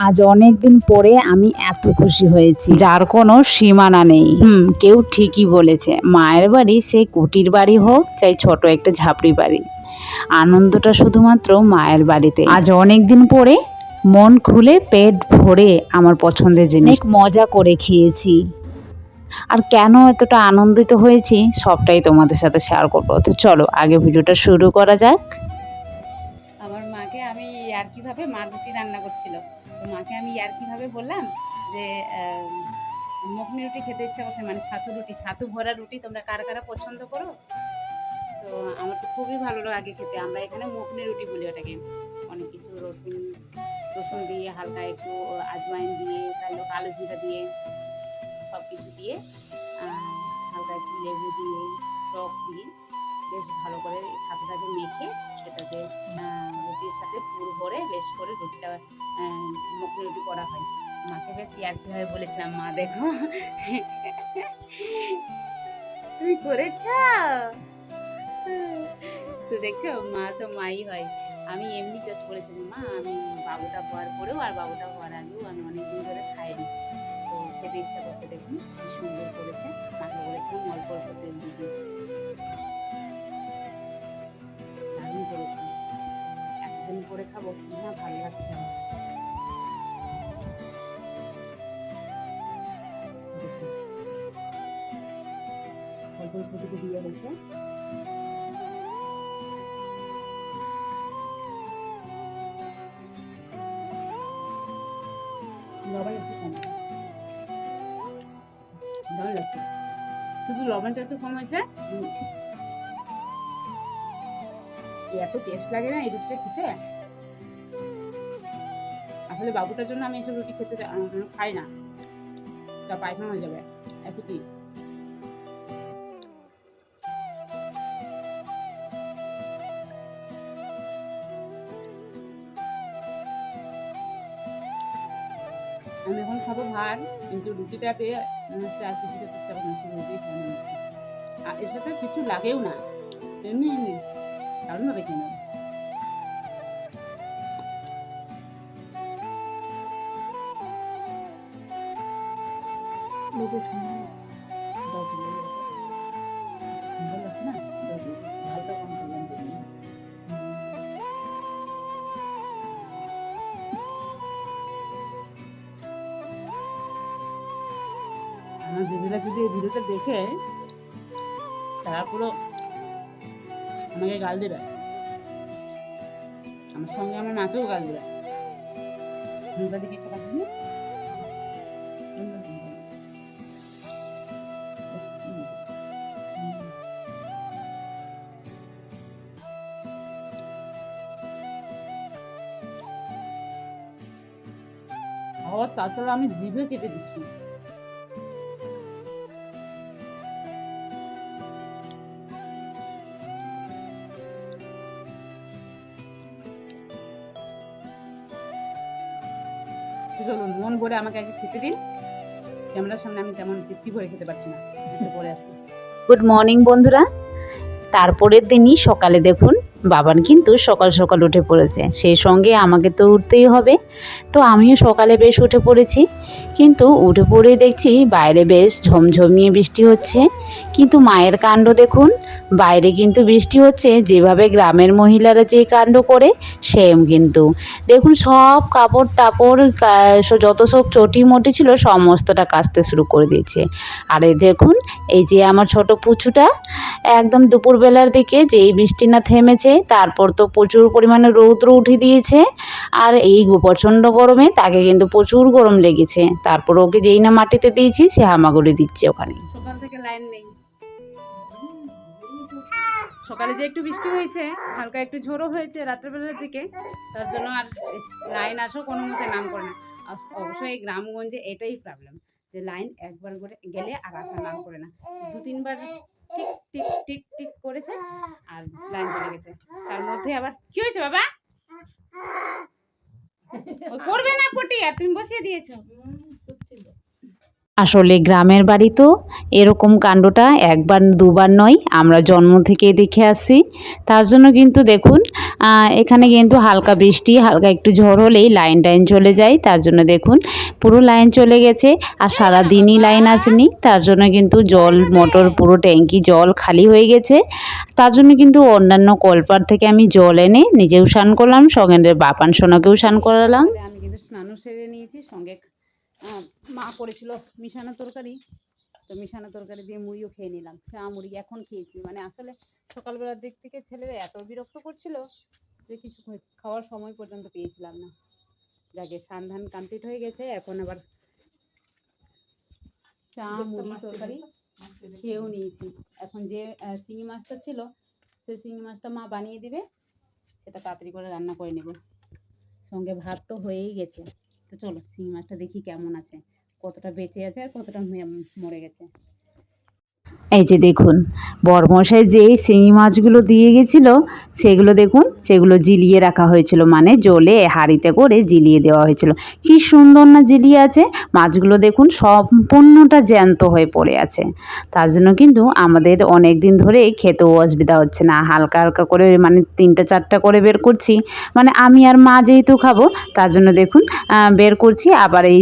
আজ অনেক দিন পরে আমি এত খুশি হয়েছি। যার কোনো সীমানা নেই। হুম। কেউ ঠিকই বলেছে মায়ের বাড়ি সেই কুটির বাড়ি হোক চাই ছোট একটা ঝাপড়ি বাড়ি। আনন্দটা শুধুমাত্র মায়ের বাড়িতে। আজ অনেক দিন পরে মন খুলে পেট ভরে আমার পছন্দের জিনিস। মজা করে খেয়েছি। আর কেন এতটা আনন্দিত হয়েছি সবটাই তোমাদের সাথে শেয়ার করব। তো চলো আগে ভিডিওটা শুরু করা যাক। আমার মাকে আমি ইয়ার্কিভাবে মা রুটি রান্না করছিল? তো মাকে আমি ইয়ার্কিভাবে বললাম যে মখনি রুটি খেতে ইচ্ছা করছে মানে ছাতু রুটি, ছাতু ভরা রুটি তোমরা কারা কারা পছন্দ করো? তো আমার তো খুবই ভালো লাগে খেতে। আমরা এখানে মখনি রুটি বলি ওটাকে। অনেক কিছু রসুন রসুন দিয়ে হালকা একটু আজওয়াইন দিয়ে তাহলে কালো জিরা দিয়ে সব কিছু দিয়ে হালকা একটু লেবু দিয়ে, টক দিয়ে। বেশ ভালো করে ছাতুটাকে মেখে সেটাকে রুটির সাথে পুর করে বেশ করে রুটিটা মকনি রুটি করা হয়। মাকে বেশ ইয়ার্কি ভাবে বলেছিলাম, মা, দেখো, তুমি করেছ? তো দেখছ, মা তো মাই হয়। আমি এমনি জাস্ট বলেছিলাম মা, আমি বাবুটা হওয়ার পরেও আর বাবুটা হওয়ার আগেও আমি অনেকদিন ধরে খাইনি। তো খেতে ইচ্ছা করছে দেখুন, কি সুন্দর করেছে। মাকে বলেছিলাম, অল্প অল্প তেল দিতে করেছে এতদিন পরে খাব কি না ভালো লাগছে আমার। দেখুন। অল্প অল্প দিকে দিয়ে হয়েছে লবণ একটু কম। লাগছে। শুধু লবণটা একটু কম হয়েছে? এত টেস্ট লাগে না, এই রুটিটা খেতে? আসলে বাবুটার জন্য আমি এসব রুটি খেতে খাই না। তা পায়খানা হয়ে যাবে। একটু কি? আমি এখন খাব ভাত, কিন্তু রুটিটা পেয়ে, মনে হচ্ছে আর কিছু খেতে ইচ্ছা না রুটি আর এর সাথে কিছু লাগেও না। এমনি এমনি। দারুণভাবে খেয়ে নেব লোকের সঙ্গে দশ মিনিট। সুন্দর লাগছে না? দশ। ঝালটা কম করলাম জন্য। আমার দিদিরা যদি এই ভিডিওটা দেখে তারা পুরো আমাকে গাল দেবে। আমার সঙ্গে আমার মাকেও গাল দেবে। শুনি। তাছাড়া আমি জিভে কেটে দিচ্ছি। ভরে আমাকে আগে খেতে দিন। ক্যামেরার সামনে আমি তেমন তৃপ্তি ভরে খেতে পারছি না। পরে আসি গুড মর্নিং বন্ধুরা। তারপরের দিনই সকালে দেখুন, বাবান কিন্তু সকাল সকাল উঠে পড়েছে। সেই সঙ্গে আমাকে তো উঠতেই হবে। তো আমিও সকালে বেশ উঠে পড়েছি। কিন্তু উঠে পড়েই দেখছি বাইরে বেশ ঝমঝমিয়ে বৃষ্টি হচ্ছে। কিন্তু মায়ের কাণ্ড দেখুন, বাইরে কিন্তু বৃষ্টি হচ্ছে, যেভাবে গ্রামের মহিলারা যে কাণ্ড করে, সেম কিন্তু। দেখুন, সব কাপড় টাপড় যত সব চটি মটি ছিল, সমস্তটা কাচতে শুরু করে দিয়েছে। আর এই দেখুন, এই যে আমার ছোট পুচুটা, একদম দুপুরবেলার দিকে যেই বৃষ্টি না থেমেছে, তারপর তো প্রচুর পরিমাণে রৌদ্র উঠে দিয়েছে। আর এই প্রচণ্ড গরমে তাকে কিন্তু প্রচুর গরম লেগেছে। তারপর ওকে যেই না মাটিতে দিয়েছি, সে হামাগুড়ি দিচ্ছে ওখানে। সকাল থেকে লাইন নেই। সকালে যে একটু বৃষ্টি হয়েছে, হালকা একটু ঝোড়ো হয়েছে রাত্রেবেলার দিকে, তার জন্য আর লাইন আসো কোনো মতে নাম করে না। অবশ্যই গ্রামগঞ্জে এটাই প্রবলেম যে লাইন একবার করে গেলে আর আসা নাম করে না। দু তিনবার টিক টিক টিক টিক করেছে আর লাইন চলে গেছে। তার মধ্যে আবার কি হয়েছে বাবা? করবে না পটি, আর তুমি বসিয়ে দিয়েছ। আসলে গ্রামের বাড়ি তো, এরকম কাণ্ডটা একবার দুবার নয়, আমরা জন্ম থেকে দেখে আসছি। তার জন্য কিন্তু দেখুন এখানে কিন্তু হালকা বৃষ্টি, হালকা একটু ঝড় হলেই লাইন টাইন চলে যায়। তার জন্য দেখুন, পুরো লাইন চলে গেছে আর সারা দিনই লাইন আসেনি। তার জন্য কিন্তু জল, মোটর, পুরো ট্যাঙ্কি, জল খালি হয়ে গেছে। তার জন্য কিন্তু অন্যান্য কলপার থেকে আমি জল এনে নিজেও স্নান করলাম, সঙ্গে বাপান সোনাকেও স্নান করালাম। আমি কিন্তু স্নানও সেরে নিয়েছি, সঙ্গে মা করেছিল মিশানো তরকারি। তো মিশানো তরকারি দিয়ে মুড়িও খেয়ে নিলাম। চা মুড়ি এখন খেয়েছি। মানে আসলে সকালবেলার দিক থেকে ছেলেরা এত বিরক্ত করছিল যে কিছু খাওয়ার সময় পর্যন্ত পেয়েছিলাম না। যাকে সান্ধান কমপ্লিট হয়ে গেছে এখন আবার চা মুড়ি তরকারি খেয়েও নিয়েছি। এখন যে শিঙি মাছটা ছিল সেই শিঙি মাছটা মা বানিয়ে দিবে। সেটা তাড়াতাড়ি করে রান্না করে নেব। সঙ্গে ভাত তো হয়েই গেছে। তো চলো শিঙি মাছটা দেখি কেমন আছে কতটা বেঁচে আছে আর কতটা মরে গেছে। এই যে দেখুন, বরমশাই যে শিঙি মাছগুলো দিয়ে গেছিল, সেগুলো দেখুন, সেগুলো জিলিয়ে রাখা হয়েছিল মানে জলে হাঁড়িতে করে জিলিয়ে দেওয়া হয়েছিল। কি সুন্দর না জিলিয়ে আছে, মাছগুলো দেখুন সম্পূর্ণটা জ্যান্ত হয়ে পড়ে আছে। তার জন্য কিন্তু আমাদের অনেক দিন ধরে খেতেও অসুবিধা হচ্ছে না, হালকা হালকা করে মানে তিনটা চারটা করে বের করছি মানে আমি আর মা যেহেতু খাব, তার জন্য দেখুন বের করছি, আবার এই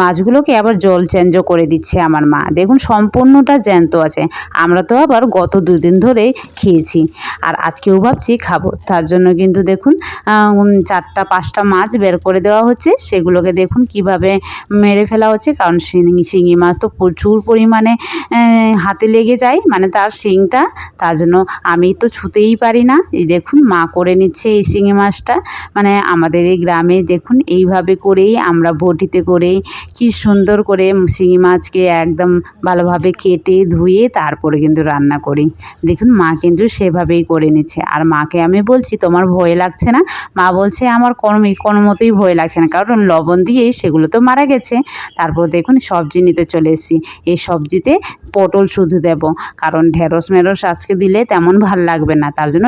মাছগুলোকে আবার জল চেঞ্জও করে দিচ্ছে আমার মা। দেখুন সম্পূর্ণটা জ্যান্ত আছে। আমরা তো আবার গত দুদিন ধরে খেয়েছি। আর আজকেও ভাবছি খাব। তার জন্য কিন্তু দেখুন চারটা, পাঁচটা মাছ বের করে দেওয়া হচ্ছে। সেগুলোকে দেখুন কীভাবে মেরে ফেলা হচ্ছে। কারণ শিঙি শিঙি মাছ তো প্রচুর পরিমাণে হাতে লেগে যায়। মানে তার শিংটা, তার জন্য আমি তো ছুতেই পারি না। এই দেখুন, মা করে নিচ্ছে এই শিঙি মাছটা। মানে আমাদের এই গ্রামে দেখুন, এইভাবে করেই আমরা বটিতে করেই কি সুন্দর করে শিঙি মাছকে একদম ভালোভাবে কেটে ধুয়ে তারপরে কিন্তু রান্না করি। দেখুন, মা কিন্তু সেভাবেই করে নিচ্ছে। আর মাকে আমি বলছি, তোমার ভয় লাগছে না? মা বলছে, আমার কোনো কোনো মতেই ভয় লাগছে না। কারণ লবণ দিয়ে সেগুলো তো মারা গেছে। তারপর দেখুন, সবজি নিতে চলে এসেছি। এই সবজিতে পটল শুধু দেব। কারণ ঢেঁড়স মেরস আজকে দিলে তেমন ভালো লাগবে না। তার জন্য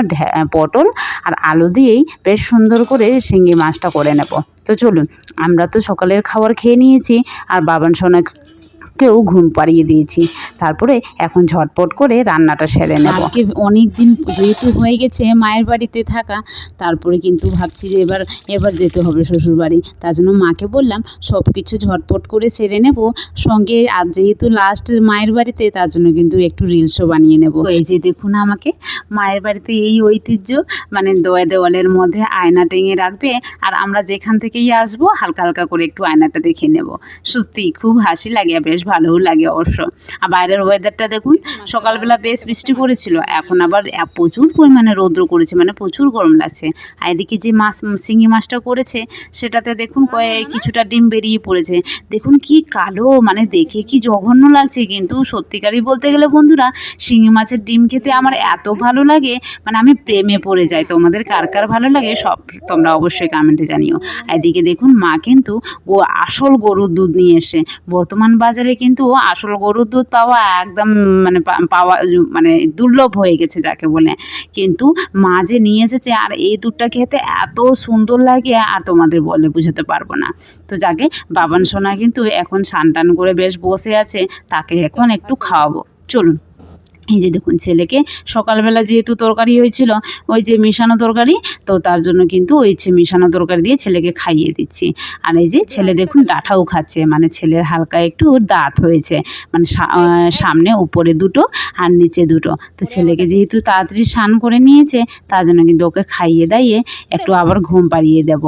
পটল আর আলু দিয়েই বেশ সুন্দর করে শিঙ্গি মাছটা করে নেব। তো চলুন, আমরা তো সকালের খাবার খেয়ে নিয়েছি। আর বাবান সোনাকেও ঘুম পাড়িয়ে দিয়েছি। তারপরে এখন ঝটপট করে রান্নাটা সেরে নেব। আজকে অনেক দিন যেহেতু হয়ে গেছে মায়ের বাড়িতে থাকা, তারপরে কিন্তু ভাবছি যে এবার এবার যেতে হবে শ্বশুর বাড়ি তার জন্য মাকে বললাম সব কিছু ঝটপট করে সেরে নেব। সঙ্গে আর যেহেতু লাস্ট মায়ের বাড়িতে, তার জন্য কিন্তু একটু রিলসও বানিয়ে নেব। এই যে দেখুন আমাকে, মায়ের বাড়িতে এই ঐতিহ্য মানে দোয়া দেওয়ালের মধ্যে আয়না টেঙে রাখবে। আর আমরা যেখান থেকেই আসব, হালকা হালকা করে একটু আয়নাটা দেখে নেব। সত্যি খুব হাসি লাগে, বেশ ভালোও লাগে অবশ্য। আর বাইরের ওয়েদারটা দেখুন সকালবেলা বেশ বৃষ্টি পড়েছিল এখন আবার প্রচুর পরিমাণে রৌদ্র করেছে মানে প্রচুর গরম লাগছে। আর এদিকে যে মাছ শিঙি মাছটা করেছে সেটাতে দেখুন কয়েক কিছুটা ডিম বেরিয়ে পড়েছে। দেখুন কি কালো মানে দেখে কি জঘন্য লাগছে কিন্তু সত্যিকারই বলতে গেলে বন্ধুরা শিঙি মাছের ডিম খেতে আমার এত ভালো লাগে মানে আমি প্রেমে পড়ে যাই। তোমাদের কার কার ভালো লাগে সব তোমরা অবশ্যই কমেন্টে জানিও। আর এদিকে দেখুন মা কিন্তু আসল গরুর দুধ নিয়ে এসে বর্তমান বাজারে কিন্তু আসল গরুর দুধ পাওয়া একদম মানে পাওয়া মানে দুর্লভ হয়ে গেছে যাকে বলে। কিন্তু মা যে নিয়ে এসেছে আর এই দুধটা খেতে এত সুন্দর লাগে আর তোমাদের বলে বুঝাতে পারব না। তো যাকে বাবান সোনা কিন্তু এখন সান টান করে বেশ বসে আছে, তাকে এখন একটু খাওয়াবো। চলুন। এই যে দেখুন, ছেলেকে সকালবেলা যেহেতু তরকারি হয়েছিল, ওই যে মিশানো তরকারি, তো তার জন্য কিন্তু ওই যে মিশানো তরকারি দিয়ে ছেলেকে খাইয়ে দিচ্ছি। আর এই যে ছেলে দেখুন ডাঁঠাও খাচ্ছে মানে ছেলের হালকা একটু দাঁত হয়েছে মানে সামনে উপরে দুটো আর নিচে দুটো। তো ছেলেকে যেহেতু তাড়াতাড়ি স্নান করে নিয়েছে, তার জন্য কিন্তু ওকে খাইয়ে দাইয়ে একটু আবার ঘুম পাড়িয়ে দেব।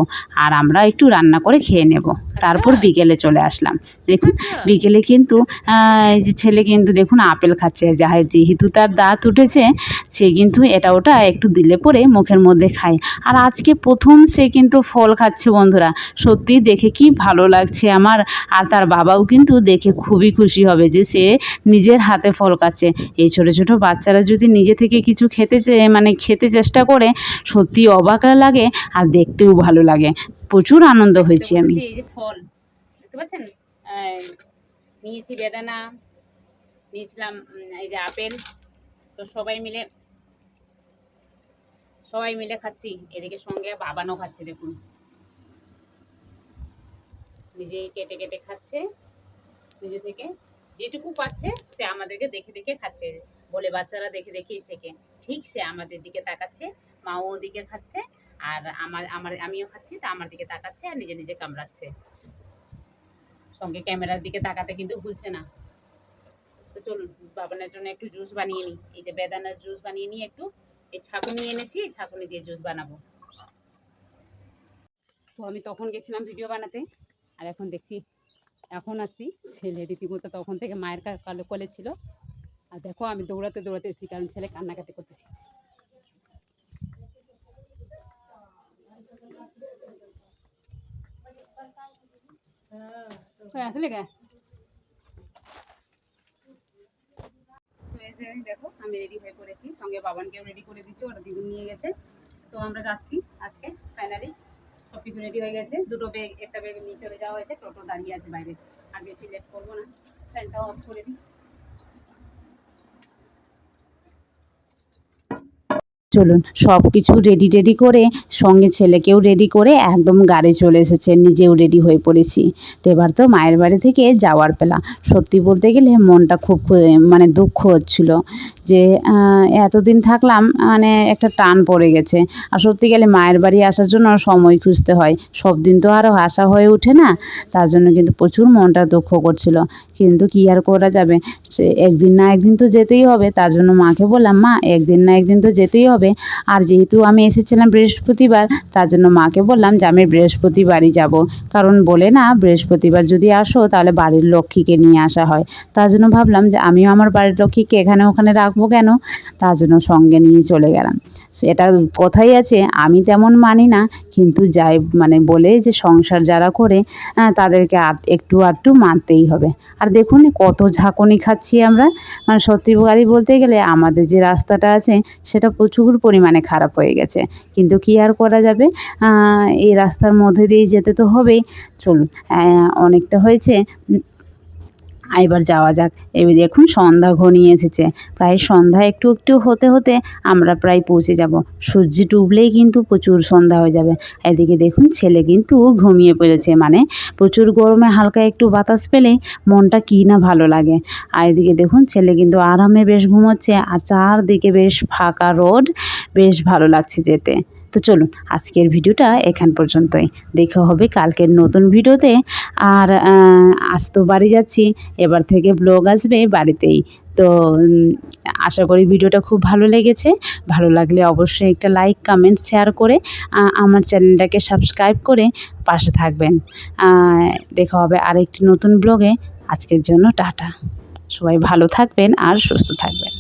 আর আমরা একটু রান্না করে খেয়ে নেব। তারপর বিকেলে চলে আসলাম। দেখুন বিকেলে কিন্তু এই যে ছেলে কিন্তু দেখুন আপেল খাচ্ছে। যাহে যেহেতু তার দাঁত উঠেছে সে কিন্তু এটা ওটা একটু দিলে পরে মুখের মধ্যে খায়। আর আজকে প্রথম সে কিন্তু ফল খাচ্ছে বন্ধুরা। সত্যি দেখে কি ভালো লাগছে আমার। আর তার বাবাও কিন্তু দেখে খুবই খুশি হবে যে সে নিজের হাতে ফল খাচ্ছে। এই ছোটো ছোটো বাচ্চারা যদি নিজে থেকে কিছু খেতে মানে খেতে চেষ্টা করে সত্যি অবাক লাগে আর দেখতেও ভালো লাগে। প্রচুর আনন্দ হয়েছি আমি। ফল, দেখতে পাচ্ছেন? নিয়েছি বেদানা, নিয়েছিলাম এই যে আপেল। তো সবাই মিলে সবাই মিলে খাচ্ছি। এদিকে সঙ্গে বাবানও খাচ্ছে, দেখুন। নিজেই কেটে কেটে খাচ্ছে, নিজে থেকে যেটুকু পাচ্ছে সে আমাদেরকে দেখে দেখে খাচ্ছে। বলে বাচ্চারা দেখে দেখেই শেখে। ঠিক সে আমাদের দিকে তাকাচ্ছে, মাও ওদিকে খাচ্ছে আর আমার আমার, আমিও খাচ্ছি, তা আমার দিকে তাকাচ্ছে আর নিজে নিজে কামড়াচ্ছে। সঙ্গে ক্যামেরার দিকে তাকাতে কিন্তু ভুলছে না। তো চলুন, বাবানের জন্য একটু জুস বানিয়ে নিই। এই যে বেদানার জুস বানিয়ে নিই একটু, এই ছাকুনি এনেছি, এই ছাকুনি দিয়ে জুস বানাবো। তো আমি তখন গেছিলাম ভিডিও বানাতে, আর এখন দেখছি, এখন আসছি ছেলে রীতিমতো তখন থেকে মায়ের কালো কোলে ছিল। আর দেখো আমি দৌড়াতে দৌড়াতে এসেছি, কারণ ছেলে কান্নাকাটি করতে থাকছে আসলে কে? তো এই যে দেখো, আমি রেডি হয়ে পড়েছি। সঙ্গে বাবানকেও রেডি করে দিচ্ছি, ওরা দিদুন নিয়ে গেছে। তো আমরা যাচ্ছি আজকে ফাইনালি সব কিছু রেডি হয়ে গেছে। দুটো ব্যাগ একটা ব্যাগ নিয়ে চলে যাওয়া হয়েছে, টোটো দাঁড়িয়ে আছে বাইরে। আর বেশি লেট করব না। ফ্যানটাও অফ করে দিই। চলুন সব কিছু রেডি রেডি করে সঙ্গে ছেলেকেও রেডি করে একদম গাড়ি চলে এসেছে, নিজেও রেডি হয়ে পড়েছি। তো এবার তো মায়ের বাড়ি থেকে যাওয়ার পেলা সত্যি বলতে গেলে মনটা খুব মানে দুঃখ হচ্ছিল যে এতদিন থাকলাম মানে একটা টান পড়ে গেছে। আর সত্যি গেলে মায়ের বাড়ি আসার জন্য সময় খুঁজতে হয়। সব দিন তো আরও আসা হয়ে ওঠে না, তার জন্য কিন্তু প্রচুর মনটা দুঃখ করছিল। কিন্তু কি আর করা যাবে? একদিন না একদিন তো যেতেই হবে, তার জন্য মাকে বললাম, মা, একদিন না একদিন তো যেতেই হবে। আর যেহেতু আমি এসেছিলাম বৃহস্পতিবার, তার জন্য মাকে বললাম যে আমি বৃহস্পতিবারই যাব। কারণ বলে না, বৃহস্পতিবার যদি আসো, তাহলে বাড়ির লক্ষ্মীকে নিয়ে আসা হয়। তার জন্য ভাবলাম যে আমিও আমার বাড়ির লক্ষ্মীকে এখানে ওখানে রাখব কেন? তার জন্য সঙ্গে নিয়ে চলে গেলাম। সেটা কথাই আছে, আমি তেমন মানি না, কিন্তু যাই মানে বলে যে সংসার যারা করে তাদেরকে একটু আধটু মানতেই হবে। আর দেখুন কত ঝাঁকুনি খাচ্ছি আমরা মানে সত্যি গাড়ি বলতে গেলে আমাদের যে রাস্তাটা আছে, সেটা প্রচুর পরিমাণে খারাপ হয়ে গেছে। কিন্তু কি আর করা যাবে? এই রাস্তার মধ্যে দিয়েই যেতে তো হবেই। চলুন অনেকটা হয়েছে এবার যাওয়া যাক। এবার দেখুন সন্ধ্যা ঘনিয়ে এসেছে। প্রায় সন্ধ্যা একটু একটু হতে হতে আমরা প্রায় পৌঁছে যাব। সূর্য ডুবলেই কিন্তু প্রচুর সন্ধ্যা হয়ে যাবে। এদিকে দেখুন ছেলে কিন্তু ঘুমিয়ে পড়েছে। মানে প্রচুর গরমে হালকা একটু বাতাস পেলে মনটা কী না ভালো লাগে। আর এদিকে দেখুন ছেলে কিন্তু আরামে বেশ ঘুমোচ্ছে। আর চারদিকে বেশ ফাঁকা রোড। বেশ ভালো লাগছে যেতে। তো চলুন, আজকের ভিডিওটা এখান পর্যন্তই। দেখা হবে কালকের নতুন ভিডিওতে। আর আজ তো বাড়ি যাচ্ছি, এবার থেকে ব্লগ আসবে বাড়িতেই। তো আশা করি ভিডিওটা খুব ভালো লেগেছে। ভালো লাগলে অবশ্যই একটা লাইক কমেন্ট শেয়ার করে আমার চ্যানেলটাকে সাবস্ক্রাইব করে পাশে থাকবেন। দেখা হবে আরেকটি নতুন ব্লগে আজকের জন্য টাটা। সবাই ভালো থাকবেন আর সুস্থ থাকবেন।